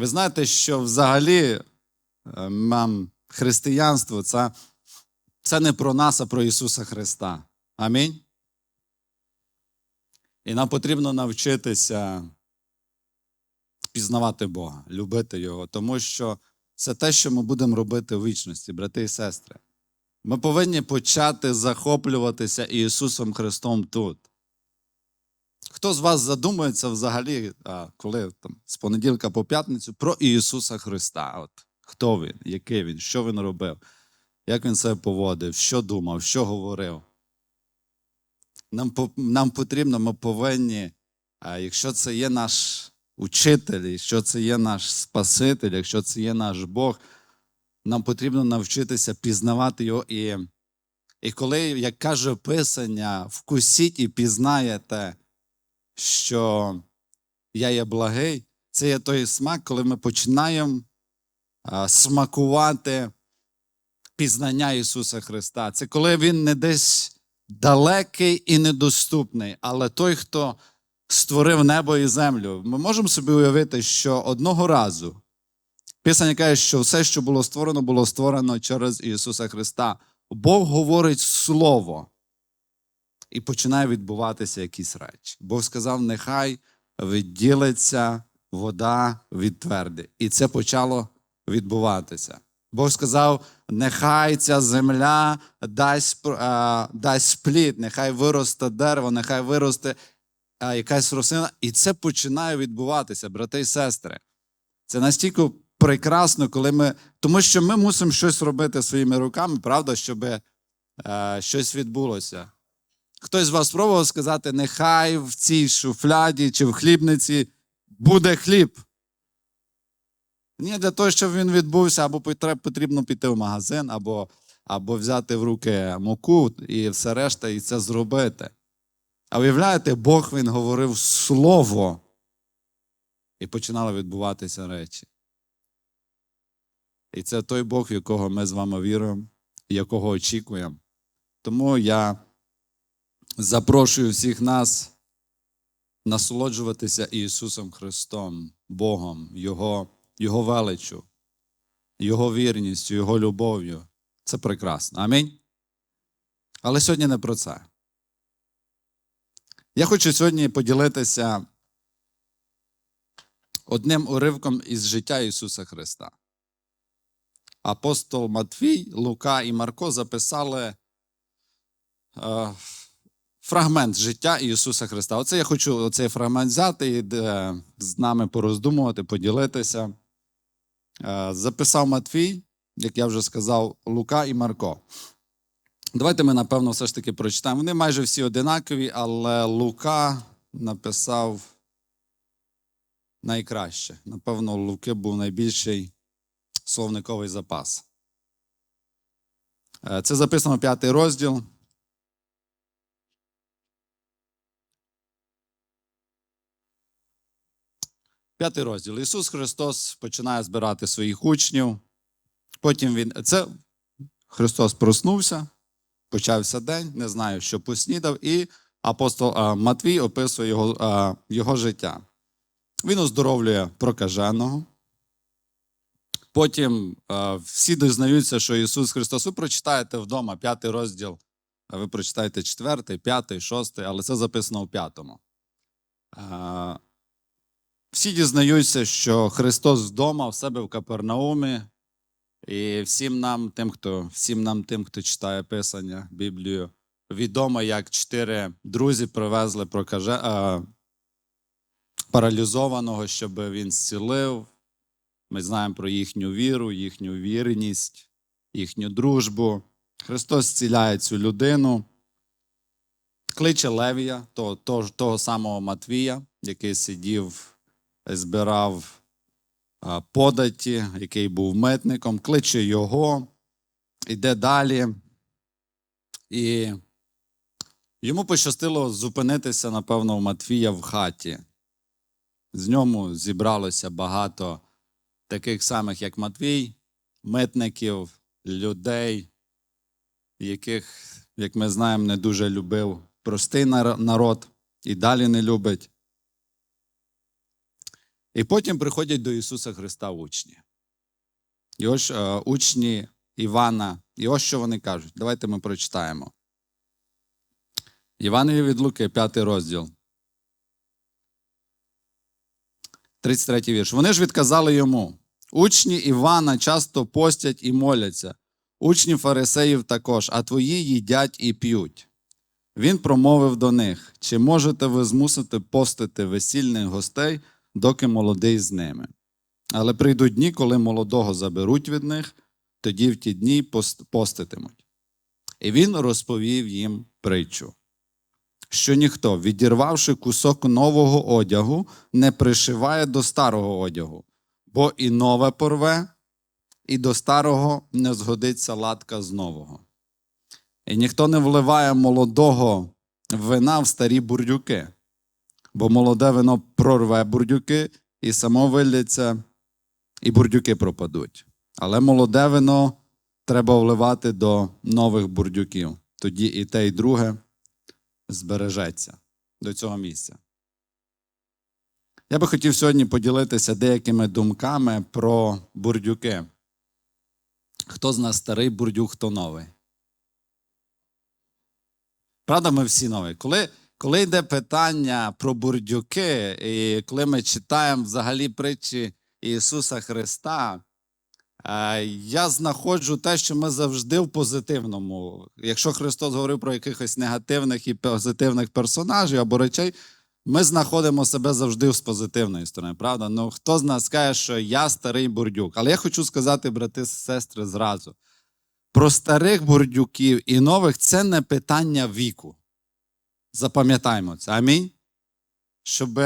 Ви знаєте, що взагалі е, нам християнство це, це не про нас, а про Ісуса Христа. Амінь. І нам потрібно навчитися пізнавати Бога, любити Його, тому що це те, що ми будемо робити в вічності, брати і сестри. Ми повинні почати захоплюватися Ісусом Христом тут. Хто з вас задумується взагалі, коли там, з понеділка по п'ятницю, про Ісуса Христа? От, Хто він, який він, що він робив, як він себе поводив, що думав, що говорив? Нам, нам потрібно, ми повинні, а, якщо це є наш учитель, якщо це є наш Спаситель, якщо це є наш Бог, нам потрібно навчитися пізнавати його. І, і коли, як каже Писання, вкусіть і пізнаєте, що я є благий, це є той смак, коли ми починаємо смакувати пізнання Ісуса Христа. Це коли Він не десь далекий і недоступний, але той, хто створив небо і землю. Ми можемо собі уявити, що одного разу Писання каже, що все, що було створено, було створено через Ісуса Христа. Бог говорить Слово, і починає відбуватися якісь речі. Бог сказав: нехай відділиться вода від тверди. І це почало відбуватися. Бог сказав: нехай ця земля дасть, а, дасть плід, нехай виросте дерево, нехай виросте а, якась рослина. І це починає відбуватися, брати і сестри. Це настільки прекрасно, коли ми. Тому що ми мусимо щось робити своїми руками, правда, щоб е, щось відбулося. Хтось з вас спробував сказати, нехай в цій шуфляді чи в хлібниці буде хліб. Ні, для того, щоб він відбувся, або потрібно піти в магазин, або, або взяти в руки муку і все решта, і це зробити. А уявляєте, Бог він говорив слово, і починали відбуватися речі. І це той Бог, в якого ми з вами віруємо, якого очікуємо. Тому я запрошую всіх нас насолоджуватися Ісусом Христом, Богом, Його, Його величчю, Його вірністю, Його любов'ю. Це прекрасно. Амінь. Але сьогодні не про це. Я хочу сьогодні поділитися одним уривком із життя Ісуса Христа. Апостол Матвій, Лука і Марко записали е, фрагмент життя Ісуса Христа. Оце я хочу цей фрагмент взяти і е, з нами пороздумувати, поділитися. Е, записав Матвій, як я вже сказав, Лука і Марко. Давайте ми, напевно, все ж таки прочитаємо. Вони майже всі одинакові, але Лука написав найкраще. Напевно, у Луки був найбільший словниковий запас. Е, Це записано п'ятий розділ. П'ятий розділ. Ісус Христос починає збирати своїх учнів. Потім він. Це Христос проснувся, почався день, не знаю, що поснідав, і апостол Матвій описує його, його життя. Він оздоровлює прокаженого. Потім всі дознаються, що Ісус Христос. Ви прочитаєте вдома п'ятий розділ, а ви прочитаєте четвертий, п'ятий, шостий, але це записано у п'ятому. Всі дізнаються, що Христос вдома в себе в Капернаумі, і всім нам, тим, хто, всім нам, тим, хто читає Писання, Біблію, відомо, як чотири друзі привезли прокаже, а, паралізованого, щоб він зцілив. Ми знаємо про їхню віру, їхню вірність, їхню дружбу. Христос зціляє цю людину, кличе Левія, того, того, того самого Матвія, який сидів, збирав податі, який був митником, кличе його, йде далі. І йому пощастило зупинитися, напевно, у Матвія в хаті. З ньому зібралося багато таких самих, як Матвій, митників, людей, яких, як ми знаємо, не дуже любив простий народ і далі не любить. І потім приходять до Ісуса Христа учні. І ось е, учні Івана, і ось що вони кажуть. Давайте ми прочитаємо. Іванові від Луки, 5 розділ. 33 вірш. Вони ж відказали йому. Учні Івана часто постять і моляться, учні фарисеїв також, а твої їдять і п'ють. Він промовив до них: Чи можете ви змусити постити весільних гостей, доки молодий з ними? Але прийдуть дні, коли молодого заберуть від них, тоді в ті дні поститимуть. І він розповів їм притчу, що ніхто, відірвавши кусок нового одягу, не пришиває до старого одягу, бо і нове порве, і до старого не згодиться латка з нового. І ніхто не вливає молодого вина в старі бурдюки, бо молоде вино прорве бурдюки, і само вилляться, і бурдюки пропадуть. Але молоде вино треба вливати до нових бурдюків. Тоді і те, і друге збережеться до цього місця. Я би хотів сьогодні поділитися деякими думками про бурдюки. Хто з нас старий бурдюк, хто новий? Правда, ми всі нові. Коли, коли йде питання про бурдюки, і коли ми читаємо взагалі притчі Ісуса Христа, е, я знаходжу те, що ми завжди в позитивному. Якщо Христос говорив про якихось негативних і позитивних персонажів або речей, ми знаходимо себе завжди з позитивної сторони, правда? Ну хто з нас каже, що я старий бурдюк? Але я хочу сказати, брати сестри, зразу. Про старих бурдюків і нових це не питання віку. Запам'ятаймо це. Амінь. Щоб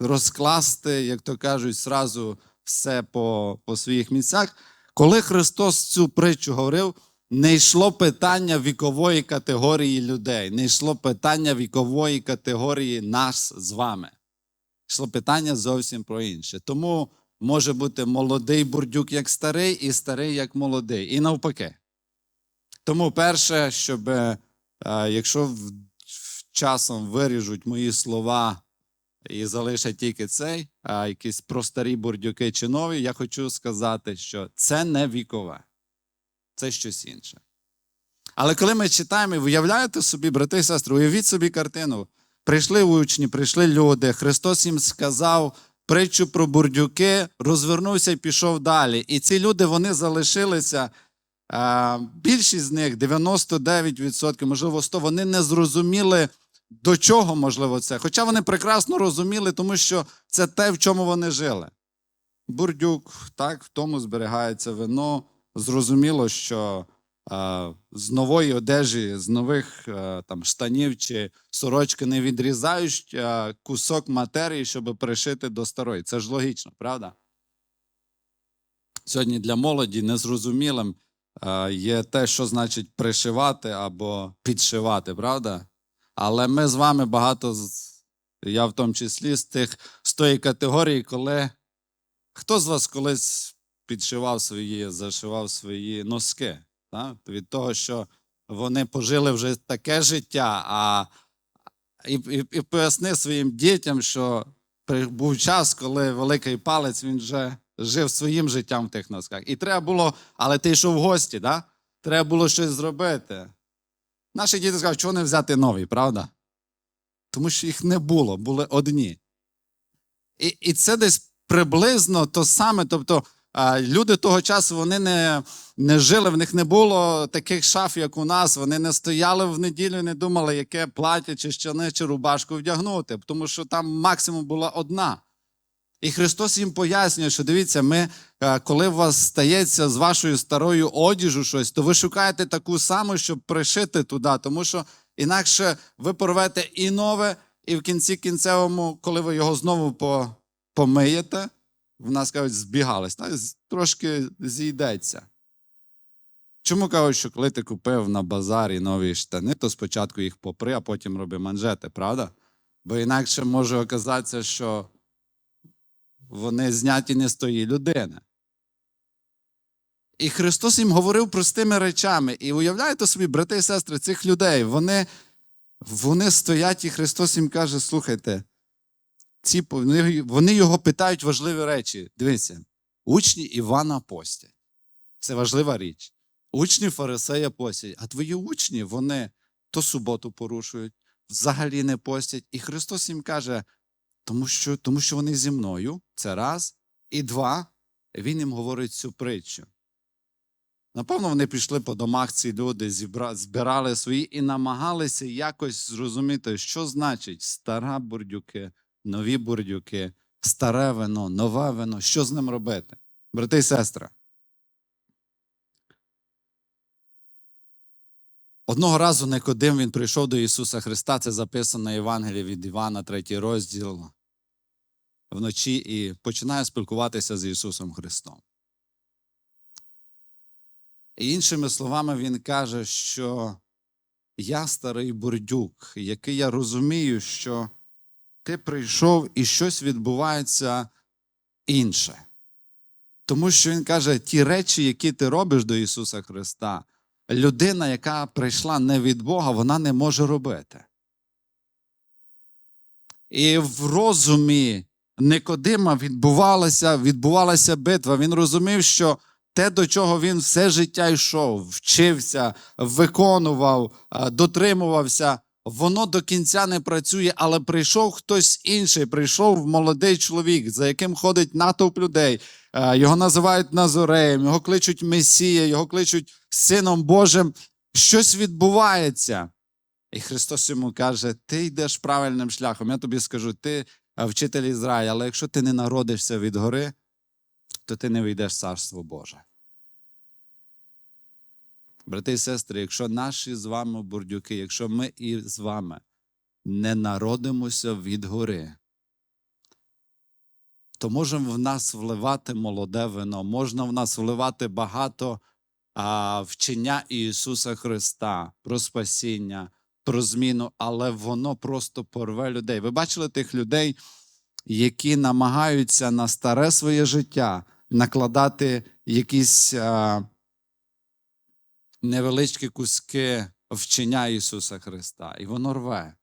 розкласти, як то кажуть, зразу все по, по своїх місцях. Коли Христос цю притчу говорив, не йшло питання вікової категорії людей, не йшло питання вікової категорії нас з вами. Йшло питання зовсім про інше. Тому може бути молодий бурдюк як старий, і старий як молодий, і навпаки. Тому перше, щоб е, якщо часом виріжуть мої слова і залишать тільки цей, а якісь про старі бурдюки чи нові, я хочу сказати, що це не вікове, це щось інше. Але коли ми читаємо, уявляєте собі, брати і сестри, уявіть собі картину. Прийшли учні, прийшли люди, Христос їм сказав притчу про бурдюки, розвернувся і пішов далі. І ці люди вони залишилися. Більшість з них, 99%, можливо, 100%, вони не зрозуміли, до чого можливо це. Хоча вони прекрасно розуміли, тому що це те, в чому вони жили. Бурдюк, так, в тому зберігається вино. Зрозуміло, що е, з нової одежі, з нових е, там, штанів чи сорочки не відрізають е, кусок матерії, щоб пришити до старої. Це ж логічно, правда? Сьогодні для молоді незрозумілим е, є те, що значить пришивати або підшивати, правда? Але ми з вами багато, я в тому числі, з тих з тої категорії, коли хто з вас колись підшивав свої, зашивав свої носки? Так? Від того, що вони пожили вже таке життя, а і, і, і поясни своїм дітям, що був час, коли великий палець він вже жив своїм життям в тих носках. І треба було, але ти йшов в гості, да? треба було щось зробити. Наші діти скажуть, чого не взяти нові, правда? Тому що їх не було, були одні. І, і це десь приблизно то саме. Тобто люди того часу вони не, не жили, в них не було таких шаф, як у нас. Вони не стояли в неділю не думали, яке плаття, чи щани, чи рубашку вдягнути, тому що там максимум була одна. І Христос їм пояснює, що дивіться, ми, е, коли у вас стається з вашою старою одіжу щось, то ви шукаєте таку саму, щоб пришити туди, тому що інакше ви порвете і нове, і в кінці кінцевому, коли ви його знову помиєте, в нас кажуть, збігались, так? трошки зійдеться. Чому кажуть, що коли ти купив на базарі нові штани, то спочатку їх попри, а потім роби манжети, правда? Бо інакше може оказатися, що вони зняті не з тої людини. І Христос їм говорив простими речами. І уявляєте собі, брати і сестри, цих людей, вони, вони стоять, і Христос їм каже: слухайте, ці, вони, його питають важливі речі. Дивіться, учні Івана постять. Це важлива річ. Учні фарисея постять, а твої учні вони то суботу порушують, взагалі не постять. І Христос їм каже, тому що, тому що вони зі мною, це раз. І два, він їм говорить цю притчу. Напевно, вони пішли по домах, ці люди зібра- збирали свої і намагалися якось зрозуміти, що значить стара бурдюки, нові бурдюки, старе вино, нове вино, що з ним робити. Брати і сестри. Одного разу Никодим він прийшов до Ісуса Христа, це записано на Євангелії від Івана, третій розділ, вночі і починає спілкуватися з Ісусом Христом. І іншими словами, він каже, що я старий бурдюк, який я розумію, що ти прийшов і щось відбувається інше. Тому що він каже, ті речі, які ти робиш до Ісуса Христа, людина, яка прийшла не від Бога, вона не може робити. І в розумі Никодима відбувалася, відбувалася битва. Він розумів, що те, до чого він все життя йшов, вчився, виконував, дотримувався, воно до кінця не працює, але прийшов хтось інший, прийшов молодий чоловік, за яким ходить натовп людей. Е, Його називають Назореєм, його кличуть Месія, його кличуть Сином Божим. Щось відбувається. І Христос йому каже: Ти йдеш правильним шляхом. Я тобі скажу, ти е, вчитель Ізраїля, але якщо ти не народишся від гори, то ти не вийдеш в Царство Боже. Брати і сестри, якщо наші з вами бурдюки, якщо ми і з вами не народимося від гори, то можемо в нас вливати молоде вино, можна в нас вливати багато а, вчення Ісуса Христа про спасіння, про зміну, але воно просто порве людей. Ви бачили тих людей, які намагаються на старе своє життя накладати якісь а, невеличкі куски вчення Ісуса Христа, і воно рве.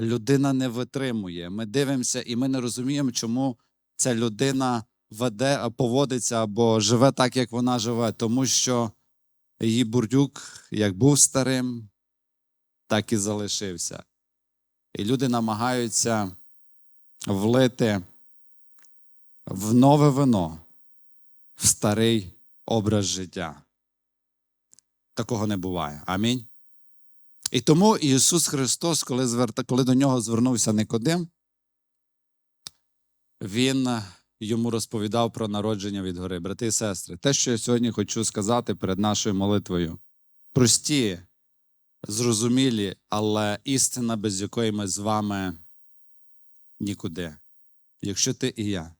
Людина не витримує. Ми дивимося, і ми не розуміємо, чому ця людина веде, поводиться або живе так, як вона живе, тому що її бурдюк як був старим, так і залишився. І люди намагаються влити в нове вино, в старий образ життя. Такого не буває. Амінь. І тому Ісус Христос, коли, зверта, коли до нього звернувся Никодим, Він йому розповідав про народження від гори. Брати і сестри, те, що я сьогодні хочу сказати перед нашою молитвою, прості, зрозумілі, але істина, без якої ми з вами нікуди. Якщо ти і я,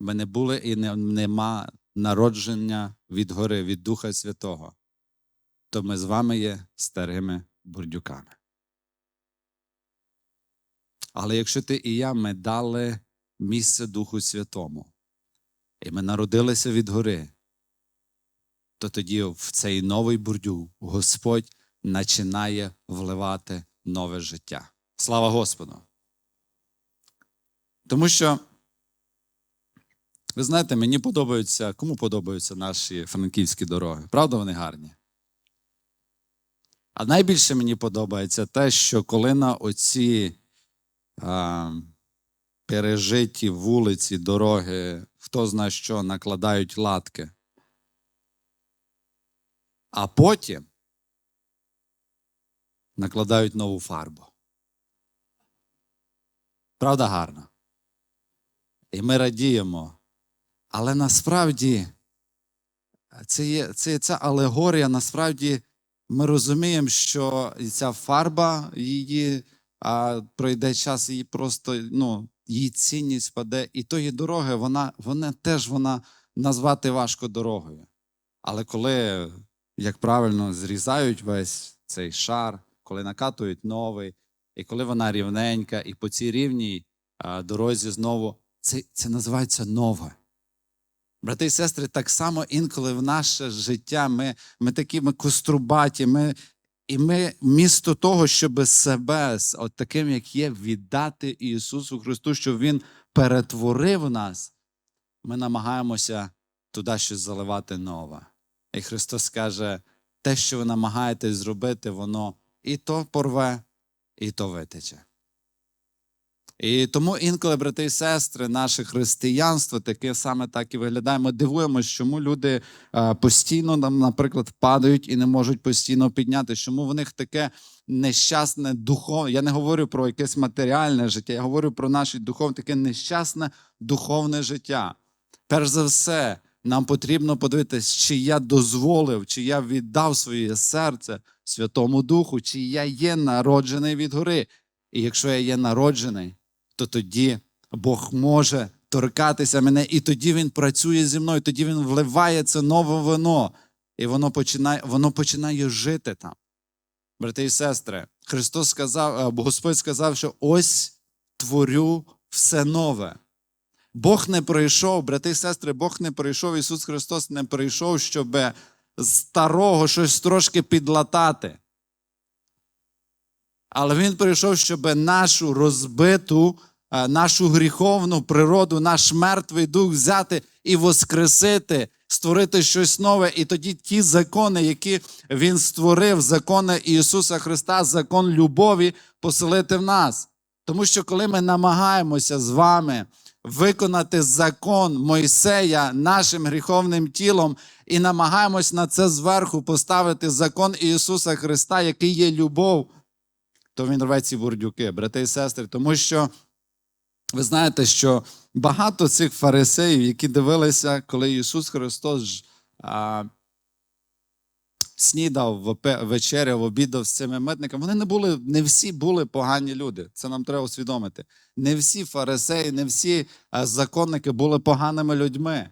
ми не були і не, нема народження від гори, від Духа Святого, то ми з вами є старими бурдюками. Але якщо ти і я, ми дали місце Духу Святому, і ми народилися від гори, то тоді в цей новий бурдюк Господь починає вливати нове життя. Слава Господу! Тому що, ви знаєте, мені подобаються, кому подобаються наші франківські дороги? Правда, вони гарні? А найбільше мені подобається те, що коли на оці а, пережиті вулиці, дороги, хто знає що, накладають латки. А потім накладають нову фарбу. Правда гарно? І ми радіємо. Але насправді це є, це, ця алегорія, насправді ми розуміємо, що ця фарба її а пройде час, її просто ну, її цінність впаде. І тої дороги, вона, вона теж вона назвати важко дорогою. Але коли, як правильно, зрізають весь цей шар, коли накатують новий, і коли вона рівненька, і по цій рівній дорозі знову, це, це називається нове. Брати і сестри, так само інколи в наше життя ми, ми такі ми кострубаті, ми І ми, вмісто того, щоб себе от таким, як є, віддати Ісусу Христу, щоб Він перетворив нас, ми намагаємося туди щось заливати нове. І Христос каже, те, що ви намагаєтесь зробити, воно і то порве, і то витече. І тому інколи, брати і сестри, наше християнство таке саме так і виглядає. Ми дивуємося, чому люди е, постійно, нам, наприклад, падають і не можуть постійно піднятися. Чому в них таке нещасне духовне. Я не говорю про якесь матеріальне життя, я говорю про наше духовне, таке нещасне духовне життя. Перш за все, нам потрібно подивитися, чи я дозволив, чи я віддав своє серце Святому Духу, чи я є народжений від гори. І якщо я є народжений, то тоді Бог може торкатися мене, і тоді Він працює зі мною, тоді Він вливає це нове вино, і воно починає, воно починає жити там. Брати і сестри, Христос сказав, е, Господь сказав, що ось творю все нове. Бог не прийшов, брати і сестри, Бог не прийшов, Ісус Христос не прийшов, щоб старого щось трошки підлатати. Але Він прийшов, щоб нашу розбиту, е, нашу гріховну природу, наш мертвий дух взяти і воскресити, створити щось нове. І тоді ті закони, які Він створив, закони Ісуса Христа, закон любові, поселити в нас. Тому що коли ми намагаємося з вами виконати закон Мойсея нашим гріховним тілом. І намагаємось на це зверху поставити закон Ісуса Христа, який є любов, то він рве ці бурдюки, брати і сестри, тому що ви знаєте, що багато цих фарисеїв, які дивилися, коли Ісус Христос снідав, вечеряв, обідав з цими митниками, вони не були, не всі були погані люди. Це нам треба усвідомити. Не всі фарисеї, не всі законники були поганими людьми.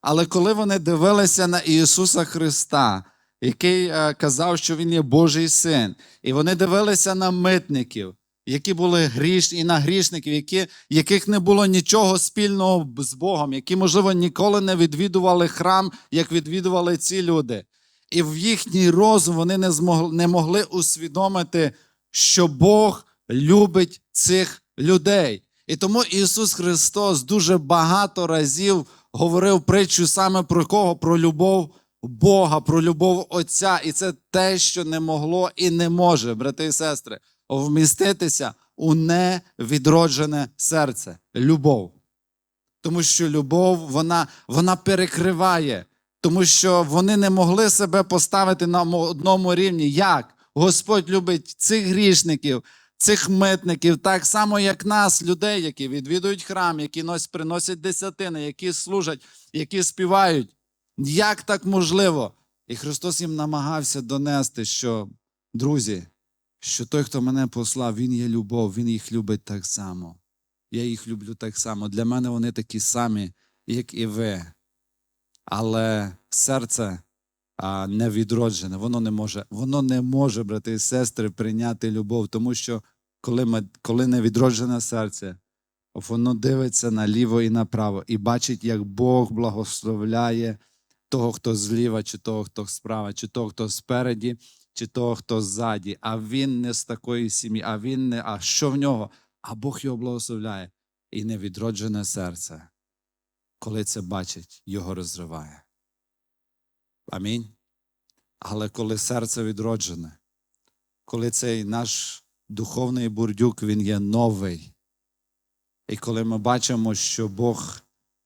Але коли вони дивилися на Ісуса Христа, який е, казав, що Він є Божий син, і вони дивилися на митників, які були грішні, і на грішників, які, яких не було нічого спільного з Богом, які, можливо, ніколи не відвідували храм, як відвідували ці люди. І в їхній розум вони не, змогли, не могли усвідомити, що Бог любить цих людей. І тому Ісус Христос дуже багато разів говорив притчу саме про кого? Про любов Бога, про любов Отця. І це те, що не могло і не може, брати і сестри, вміститися у невідроджене серце. Любов. Тому що любов вона, вона перекриває, тому що вони не могли себе поставити на одному рівні. Як? Господь любить цих грішників, цих митників, так само, як нас, людей, які відвідують храм, які приносять десятини, які служать, які співають. Як так можливо? І Христос їм намагався донести, що, друзі, що той, хто мене послав, Він є любов, Він їх любить так само. Я їх люблю так само. Для мене вони такі самі, як і ви. Але серце а, не відроджене, воно не може, воно не може, брати і сестри, прийняти любов, тому що коли, ми, коли не відроджене серце, воно дивиться наліво і направо і бачить, як Бог благословляє того, хто зліва, чи того, хто справа, чи того, хто спереді, чи того, хто ззаді. А він не з такої сім'ї, а він не. А що в нього? А Бог його благословляє. І невідроджене серце, коли це бачить, його розриває. Амінь. Але коли серце відроджене, коли цей наш духовний бурдюк, він є новий. І коли ми бачимо, що Бог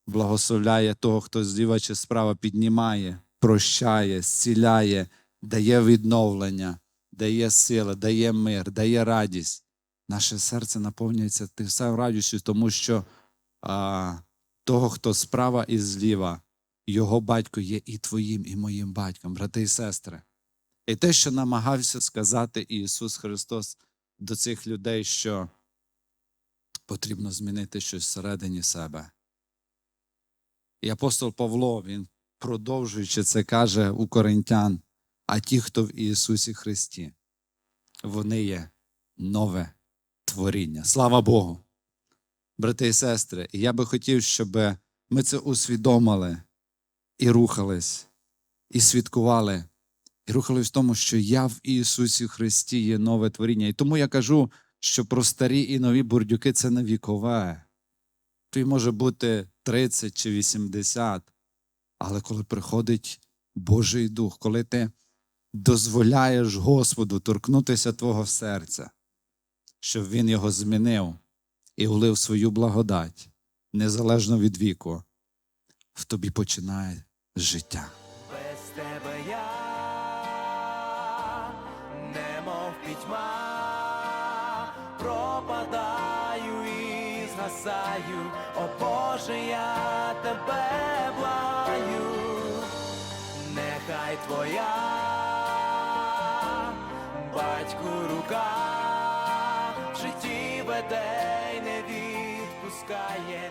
благословляє того, хто зліва чи справа піднімає, прощає, зціляє, дає відновлення, дає сили, дає мир, дає радість. Наше серце наповнюється тим самим радістю, тому що а, того, хто справа і зліва, його батько є і твоїм, і моїм батьком, брати і сестри. І те, що намагався сказати Ісус Христос до цих людей, що потрібно змінити щось всередині себе. І апостол Павло, він продовжуючи це каже у Коринтян, а ті, хто в Ісусі Христі, вони є нове творіння. Слава Богу. Брати і сестри, і я би хотів, щоб ми це усвідомили і рухались, і свідкували і рухались в тому, що я в Ісусі Христі є нове творіння. І тому я кажу, що про старі і нові бурдюки це не вікове. Тобі може бути 30 чи 80, але коли приходить Божий Дух, коли ти дозволяєш Господу торкнутися твого серця, щоб Він його змінив і влив свою благодать, незалежно від віку, в тобі починає життя. Без тебе я немов пітьма, пропадаю і згасаю, о Боже, я тебе благаю, нехай твоя батьку рука в житті веде не відпускає,